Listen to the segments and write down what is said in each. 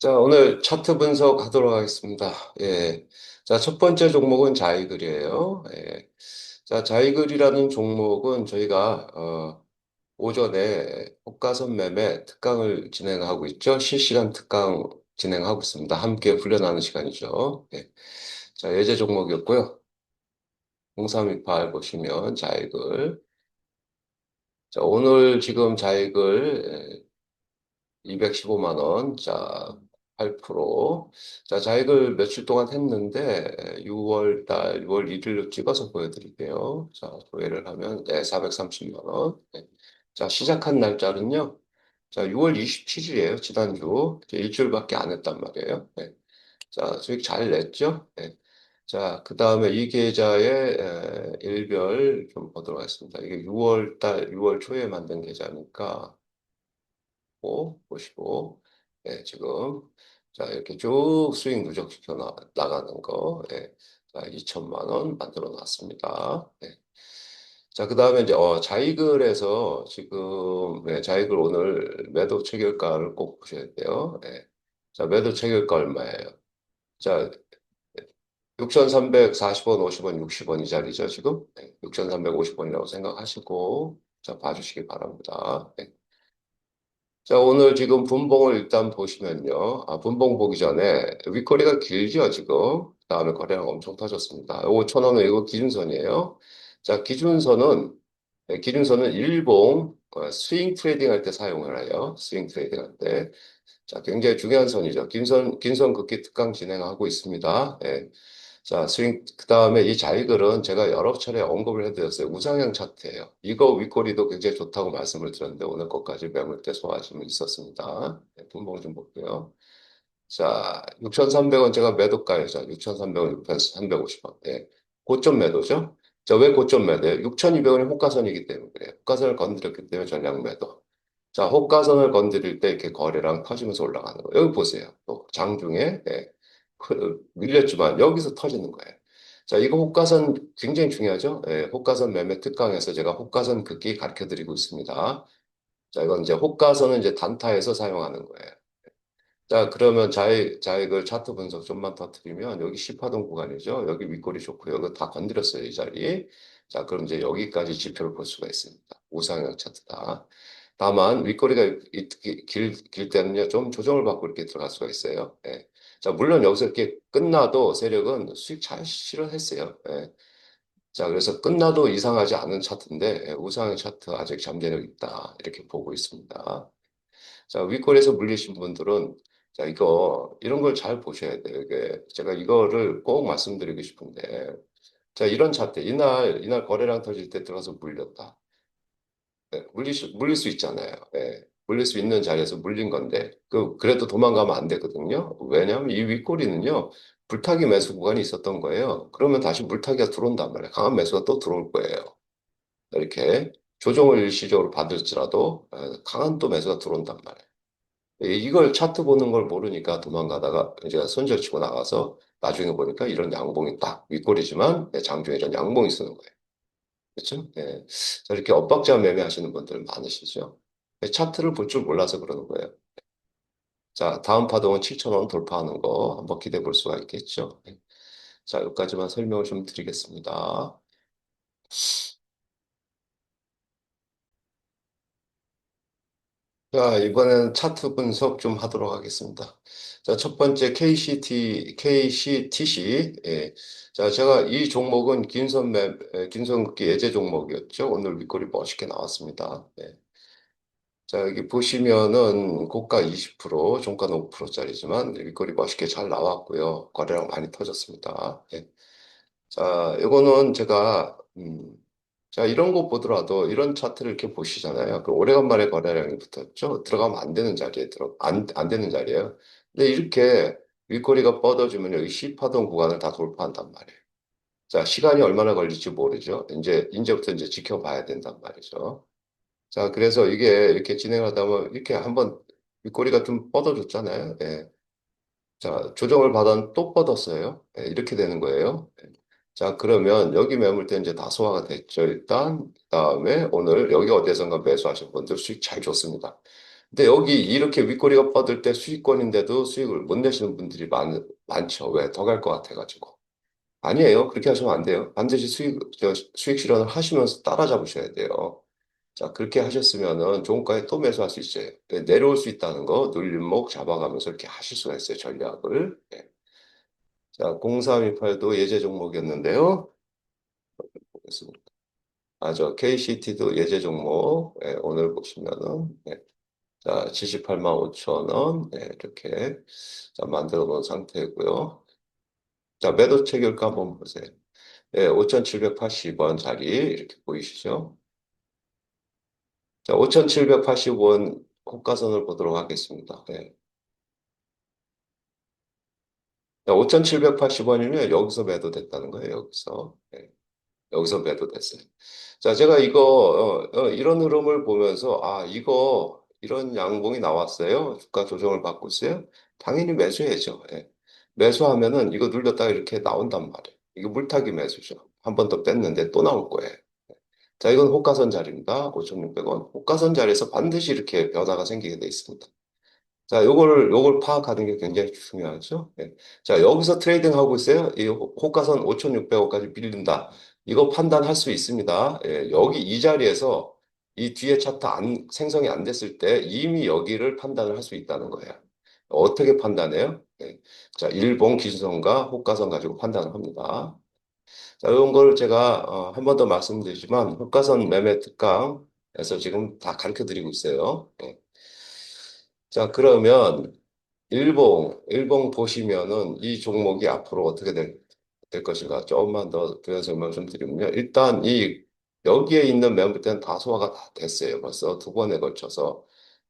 자, 오늘 차트 분석하도록 하겠습니다. 예. 자, 첫 번째 종목은 자이글이에요. 예. 자, 자이글이라는 종목은 저희가, 어, 오전에 호가선 매매 특강을 진행하고 있죠. 실시간 특강 진행하고 있습니다. 함께 훈련하는 시간이죠. 예. 자, 예제 종목이었고요. 0328 보시면 자이글. 자, 오늘 지금 자이글, 예, 215만 원. 자, 8%. 자, 자익을 며칠 동안 했는데 6월 달 6월 1일로 찍어서 보여드릴게요. 자, 조회를 하면 네, 430만 원. 네. 자, 시작한 날짜는요. 자, 6월 27일이에요. 지난주. 일주일밖에 안 했단 말이에요. 네. 자, 수익 잘 냈죠? 네. 자, 그 다음에 이 계좌의 에, 일별 좀 보도록 하겠습니다. 이게 6월 달, 6월 초에 만든 계좌니까 보, 보시고, 예, 지금, 자, 이렇게 쭉 수익 누적시켜 나, 나가는 거, 예, 자, 2천만 원 만들어 놨습니다. 예. 자, 그 다음에 이제, 어, 자이글에서 지금, 예, 자이글 오늘 매도 체결가를 꼭 보셔야 돼요. 예. 자, 매도 체결가 얼마예요? 자, 6,340원, 50원, 60원 이 자리죠, 지금? 네, 6,350원이라고 생각하시고, 자, 봐주시기 바랍니다. 네. 자, 오늘 지금 분봉을 일단 보시면요. 아, 분봉 보기 전에 윗거리가 길죠, 지금. 다음에 거래량 엄청 터졌습니다. 요거 천 원은 이거 기준선이에요. 자, 기준선은, 네, 기준선은 일봉 어, 스윙 트레이딩 할 때 사용을 해요. 스윙 트레이딩 할 때. 자, 굉장히 중요한 선이죠. 긴선, 긴선 극기 특강 진행하고 있습니다. 예. 자, 스윙, 그 다음에 이 자이글은 제가 여러 차례 언급을 해드렸어요. 우상향 차트예요. 이거 윗꼬리도 굉장히 좋다고 말씀을 드렸는데 오늘 것까지 매물대 소화심이 있었습니다. 네, 분봉 좀 볼게요. 자, 6,300원 제가 매도가에서 6,300원, 6,350원. 네, 고점 매도죠. 자, 왜 고점 매도예요? 6,200원이 호가선이기 때문에 그래요. 호가선을 건드렸기 때문에 전량 매도. 자, 호가선을 건드릴 때 이렇게 거래량 터지면서 올라가는 거. 여기 보세요. 또 장중에 네, 그, 밀렸지만 여기서 터지는 거예요. 자, 이거 호가선 굉장히 중요하죠? 예, 호가선 매매 특강에서 제가 호가선 극기 가르쳐 드리고 있습니다. 자, 이건 이제 호가선은 이제 단타에서 사용하는 거예요. 자, 그러면 자익, 자익을 차트 분석 좀만 더 드리면 여기 10하동 구간이죠. 여기 윗골이 좋고요. 이거 다 건드렸어요, 이 자리. 자, 그럼 이제 여기까지 지표를 볼 수가 있습니다. 우상향 차트다. 다만 윗꼬리가 길, 길 때는요, 좀 조정을 받고 이렇게 들어갈 수가 있어요. 예. 자, 물론 여기서 이렇게 끝나도 세력은 수익 잘 실현했어요. 예. 자, 그래서 끝나도 이상하지 않은 차트인데, 예, 우상향 차트 아직 잠재력 있다. 이렇게 보고 있습니다. 자, 윗골에서 물리신 분들은, 자, 이거, 이런 걸 잘 보셔야 돼요. 이게, 제가 이거를 꼭 말씀드리고 싶은데, 자, 이런 차트, 이날, 이날 거래량 터질 때 들어가서 물렸다. 네, 수, 물릴 수 있잖아요. 예, 물릴 수 있는 자리에서 물린 건데, 그, 그래도 도망가면 안 되거든요. 왜냐하면 이 윗골이는요, 불타기 매수 구간이 있었던 거예요. 그러면 다시 물타기가 들어온단 말이에요. 강한 매수가 또 들어올 거예요. 이렇게 조정을 일시적으로 받을지라도 예, 강한 또 매수가 들어온단 말이에요. 예, 이걸 차트 보는 걸 모르니까 도망가다가 이제 손절 치고 나가서 나중에 보니까 이런 양봉이 딱 윗골이지만 예, 장중에 이런 양봉이 쓰는 거예요. 그렇죠? 예. 자, 이렇게 엇박자 매매하시는 분들 많으시죠? 예, 차트를 볼 줄 몰라서 그러는 거예요. 자, 다음 파동은 7,000원 돌파하는 거 한번 기대해 볼 수가 있겠죠? 예. 자, 여기까지만 설명을 좀 드리겠습니다. 자, 이번엔 차트 분석 좀 하도록 하겠습니다. 자, 첫 번째 KCT, KCTC. 예. 자, 제가 이 종목은 긴선 매, 에, 긴선 극기 예제 종목이었죠. 오늘 윗골이 멋있게 나왔습니다. 예. 자, 여기 보시면은 고가 20%, 종가는 5%짜리지만 윗골이 멋있게 잘 나왔고요. 거래량 많이 터졌습니다. 예. 자, 이거는 제가 음, 자, 이런 거 보더라도 이런 차트를 이렇게 보시잖아요. 그 오래간만에 거래량이 붙었죠. 들어가면 안 되는 자리에 들어 안, 안 되는 자리예요. 근데 이렇게 윗꼬리가 뻗어주면 여기 C파동 구간을 다 돌파한단 말이에요. 자, 시간이 얼마나 걸릴지 모르죠. 이제 이제부터 이제 지켜봐야 된단 말이죠. 자, 그래서 이게 이렇게 진행하다 보면 이렇게 한번 윗꼬리가 좀 뻗어줬잖아요. 예. 자, 조정을 받아 또 뻗었어요. 예, 이렇게 되는 거예요. 예. 자, 그러면 여기 매물대 이제 다 소화가 됐죠. 일단, 그 다음에 오늘 여기 어디선가 매수하신 분들 수익 잘 줬습니다. 근데 여기 이렇게 윗꼬리가 뻗을 때 수익권인데도 수익을 못 내시는 분들이 많, 많죠. 왜? 더 갈 것 같아가지고. 아니에요. 그렇게 하시면 안 돼요. 반드시 수익, 저, 수익 실현을 하시면서 따라잡으셔야 돼요. 자, 그렇게 하셨으면은 종가에 또 매수할 수 있어요. 네, 내려올 수 있다는 거 눌림목 잡아가면서 이렇게 하실 수가 있어요. 전략을. 네. 자, 0328도 예제 종목이었는데요. 보겠습니다. 아, 저 KCT도 예제 종목. 네, 오늘 보시면은 네. 자, 78만 5천 원. 네, 이렇게 자, 만들어 놓은 상태고요. 자, 매도 체결가 한번 보세요. 네, 5,780원 자리 이렇게 보이시죠? 자, 5,780원 호가선을 보도록 하겠습니다. 네. 5,780원이면 여기서 매도됐다는 거예요. 여기서. 네. 여기서 매도됐어요. 자, 제가 이거 어, 어, 이런 흐름을 보면서 아, 이거 이런 양봉이 나왔어요. 주가 조정을 받고 있어요. 당연히 매수해야죠. 예. 매수하면은 이거 눌렸다가 이렇게 나온단 말이에요. 이거 물타기 매수죠. 한 번 더 뺐는데 또 나올 거예요. 자, 이건 호가선 자리입니다. 5,600원. 호가선 자리에서 반드시 이렇게 변화가 생기게 돼 있습니다. 자, 요걸, 요걸 파악하는 게 굉장히 중요하죠. 예. 자, 여기서 트레이딩 하고 있어요. 이 호- 호가선 5,600원까지 밀린다. 이거 판단할 수 있습니다. 예, 여기 이 자리에서 이 뒤에 차트 안, 생성이 안 됐을 때 이미 여기를 판단을 할 수 있다는 거예요. 어떻게 판단해요? 예. 자, 일봉 기준선과 호가선 가지고 판단을 합니다. 자, 이런 걸 제가 어, 한 번 더 말씀드리지만 호가선 매매 특강에서 지금 다 가르쳐 드리고 있어요. 예. 자, 그러면 일봉, 일봉 보시면은 이 종목이 앞으로 어떻게 될, 될 것인가 조금만 더 부연 설명 좀 드리면요. 일단 이 여기에 있는 매물대는 다 소화가 다 됐어요. 벌써 두 번에 걸쳐서.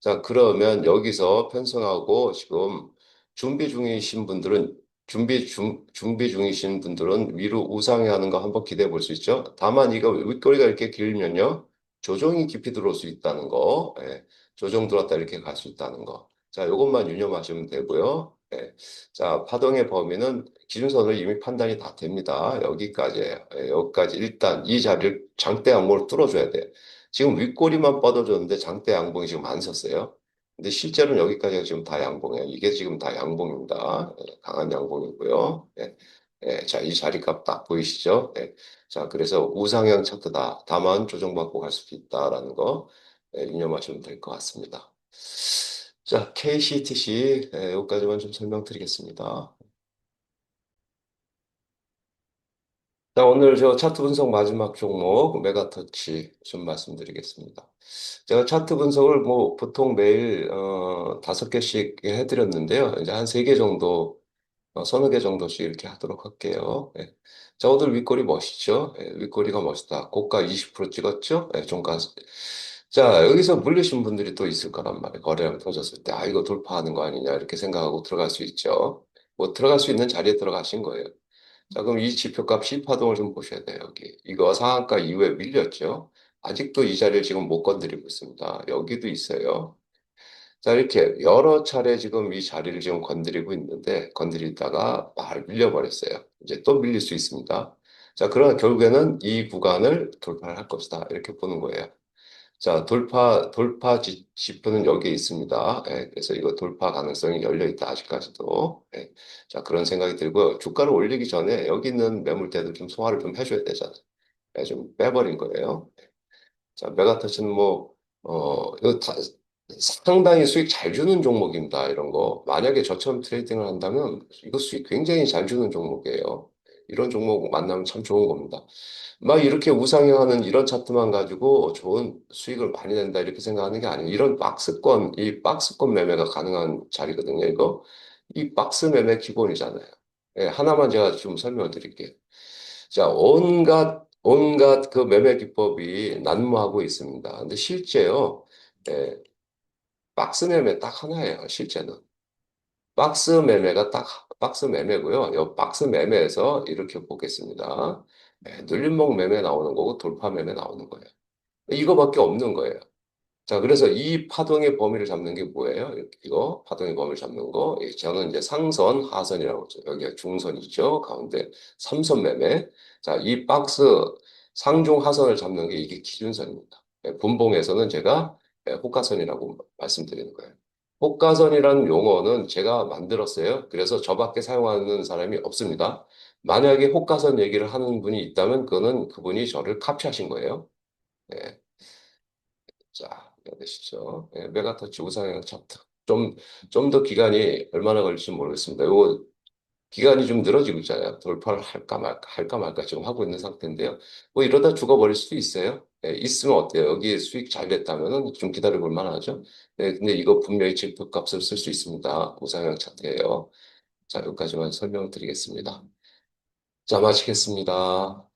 자, 그러면 여기서 편성하고 지금 준비 중이신 분들은 준비 중, 준비 중이신 분들은 위로 우상향 하는 거 한번 기대해 볼 수 있죠. 다만 이거 윗꼬리가 이렇게 길면요. 조정이 깊이 들어올 수 있다는 거. 예, 조정 들어왔다 이렇게 갈 수 있다는 거. 자, 요것만 유념하시면 되고요. 예, 자, 파동의 범위는 기준선을 이미 판단이 다 됩니다. 여기까지예요. 예, 여기까지 일단 이 자리를 장대 양봉을 뚫어줘야 돼요. 지금 윗꼬리만 뻗어줬는데 장대 양봉이 지금 안 섰어요. 근데 실제로는 여기까지가 지금 다 양봉이에요. 이게 지금 다 양봉입니다. 예, 강한 양봉이고요. 예, 예, 자, 이 자리값 딱 보이시죠? 예, 자, 그래서 우상향 차트다. 다만 조정받고 갈 수도 있다라는 거 예, 유념하시면 될 것 같습니다. 자, KCTC 예, 여기까지만 좀 설명드리겠습니다. 자, 오늘 저 차트 분석 마지막 종목 메가터치 좀 말씀드리겠습니다. 제가 차트 분석을 뭐 보통 매일 어, 다섯 개씩 해드렸는데요. 이제 한 세 개 정도, 어, 서너 개 정도씩 이렇게 하도록 할게요. 예. 자, 오늘 윗꼬리 멋있죠? 예, 윗꼬리가 멋있다. 고가 20% 찍었죠? 예, 종가. 자, 여기서 물리신 분들이 또 있을 거란 말이에요. 거래량 터졌을 때, 아, 이거 돌파하는 거 아니냐, 이렇게 생각하고 들어갈 수 있죠. 뭐 들어갈 수 있는 자리에 들어가신 거예요. 자, 그럼 이 지표값 C파동을 좀 보셔야 돼요, 여기. 이거 상한가 이후에 밀렸죠? 아직도 이 자리를 지금 못 건드리고 있습니다. 여기도 있어요. 자, 이렇게 여러 차례 지금 이 자리를 지금 건드리고 있는데, 건드리다가 말 밀려버렸어요. 이제 또 밀릴 수 있습니다. 자, 그러나 결국에는 이 구간을 돌파를 할 것이다. 이렇게 보는 거예요. 자, 돌파, 돌파 지, 지표는 여기에 있습니다. 예, 그래서 이거 돌파 가능성이 열려 있다, 아직까지도. 예, 자, 그런 생각이 들고, 주가를 올리기 전에 여기 있는 매물대도 좀 소화를 좀 해줘야 되잖아요. 예, 좀 빼버린 거예요. 예. 자, 메가터치는 뭐, 어, 이거 다, 상당히 수익 잘 주는 종목입니다. 이런 거. 만약에 저처럼 트레이딩을 한다면, 이거 수익 굉장히 잘 주는 종목이에요. 이런 종목 만나면 참 좋은 겁니다. 막 이렇게 우상향하는 이런 차트만 가지고 좋은 수익을 많이 낸다 이렇게 생각하는 게 아니에요. 이런 박스권, 이 박스권 매매가 가능한 자리거든요. 이거 이 박스 매매 기본이잖아요. 예, 하나만 제가 좀 설명을 드릴게요. 자, 온갖 온갖 그 매매 기법이 난무하고 있습니다. 근데 실제요, 예, 박스 매매 딱 하나예요. 실제는 박스 매매가 딱 박스 매매고요. 이 박스 매매에서 이렇게 보겠습니다. 예, 눌림목 매매 나오는 거고 돌파 매매 나오는 거예요. 이거밖에 없는 거예요. 자, 그래서 이 파동의 범위를 잡는 게 뭐예요? 이거 파동의 범위를 잡는 거. 예, 저는 이제 상선, 하선이라고 하죠. 여기가 중선이죠. 가운데 삼선 매매. 자, 이 박스 상중 하선을 잡는 게 이게 기준선입니다. 예, 분봉에서는 제가 예, 호가선이라고 말씀드리는 거예요. 호가선이라는 용어는 제가 만들었어요. 그래서 저밖에 사용하는 사람이 없습니다. 만약에 호가선 얘기를 하는 분이 있다면 그거는 그분이 저를 카피하신 거예요. 예. 자, 이해되시죠? 예, 메가터치 우상향 차트. 좀, 좀 더 기간이 얼마나 걸릴지 모르겠습니다. 요거 기간이 좀 늘어지고 있잖아요. 돌파를 할까 말까, 할까 말까 지금 하고 있는 상태인데요. 뭐 이러다 죽어버릴 수도 있어요. 예, 있으면 어때요? 여기 수익 잘 됐다면은 좀 기다려 볼 만하죠. 예, 근데 이거 분명히 질표 값을 쓸 수 있습니다. 우상향 차트예요. 자, 여기까지만 설명드리겠습니다. 자, 마치겠습니다.